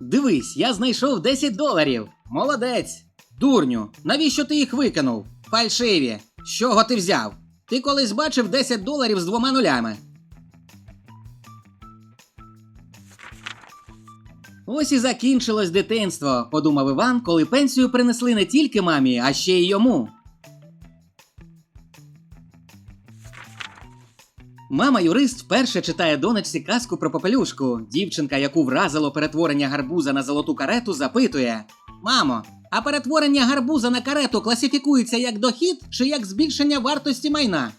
Дивись, я знайшов 10 доларів. Молодець. Дурню, навіщо ти їх викинув? Фальшиві. З чого ти взяв? Ти колись бачив 10 доларів з двома нулями. Ось і закінчилось дитинство, подумав Іван, коли пенсію принесли не тільки мамі, а ще й йому. Мама юрист вперше читає донечці казку про попелюшку. Дівчинка, яку вразило перетворення гарбуза на золоту карету, запитує: Мамо, а перетворення гарбуза на карету класифікується як дохід чи як збільшення вартості майна?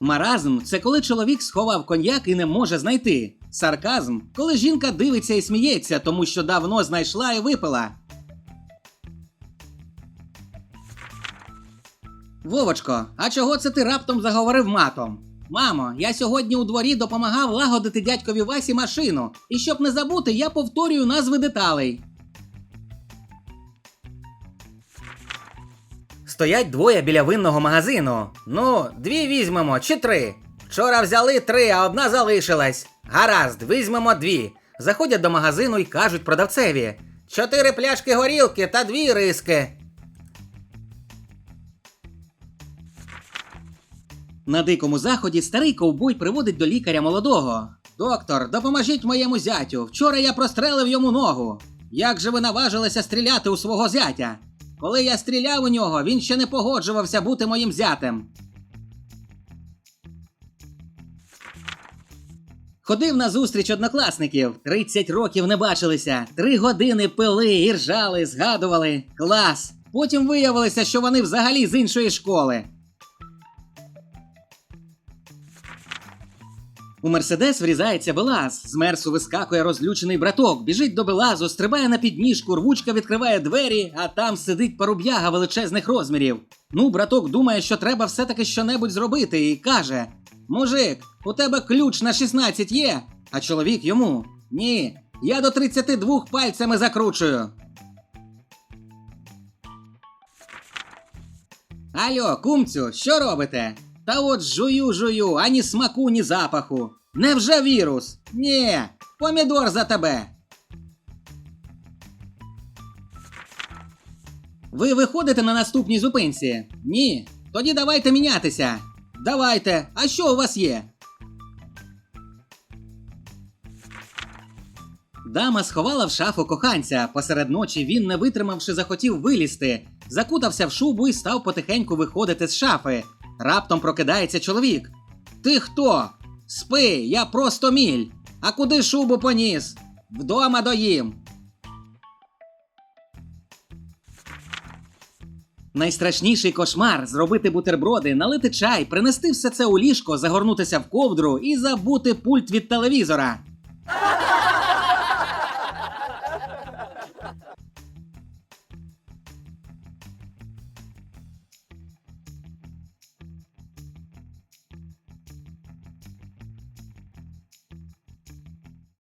Маразм це коли чоловік сховав коньяк і не може знайти. Сарказм коли жінка дивиться і сміється, тому що давно знайшла і випила. Вовочко, а чого це ти раптом заговорив матом? Мамо, я сьогодні у дворі допомагав лагодити дядькові Васі машину, і щоб не забути, я повторюю назви деталей. Стоять двоє біля винного магазину. Ну, дві візьмемо чи три. Вчора взяли три, а одна залишилась. Гаразд, візьмемо дві. Заходять до магазину і кажуть продавцеві: чотири пляшки горілки та дві риски. На дикому заході старий ковбой приводить до лікаря молодого. Доктор, допоможіть моєму зятю. Вчора я прострелив йому ногу. Як же ви наважилися стріляти у свого зятя? Коли я стріляв у нього, він ще не погоджувався бути моїм зятем. Ходив на зустріч однокласників. 30 років не бачилися. Три години пили, і ржали, згадували. Клас. Потім виявилося, що вони взагалі з іншої школи. У Мерседес врізається Белаз. З Мерсу вискакує розлючений браток, біжить до Белазу, стрибає на підніжку, рвучка відкриває двері, а там сидить паруб'яга величезних розмірів. Ну, браток думає, що треба все-таки щонебудь зробити, і каже: Мужик, у тебе ключ на 16 є? А чоловік йому: Ні, я до 32 пальцями закручую. Алло, кумцю, що робите? Та от жую, жую, ані смаку, ні запаху. Невже вірус? Ні, помідор за тебе. Ви виходите на наступній зупинці? Ні. Тоді давайте мінятися. Давайте. А що у вас є? Дама сховала в шафу коханця. Посеред ночі він, не витримавши, захотів вилізти, закутався в шубу і став потихеньку виходити з шафи. Раптом прокидається чоловік. Ти хто? Спи, я просто міль. А куди шубу поніс? Вдома доїм. Найстрашніший кошмар зробити бутерброди, налити чай, принести все це у ліжко, загорнутися в ковдру і забути пульт від телевізора.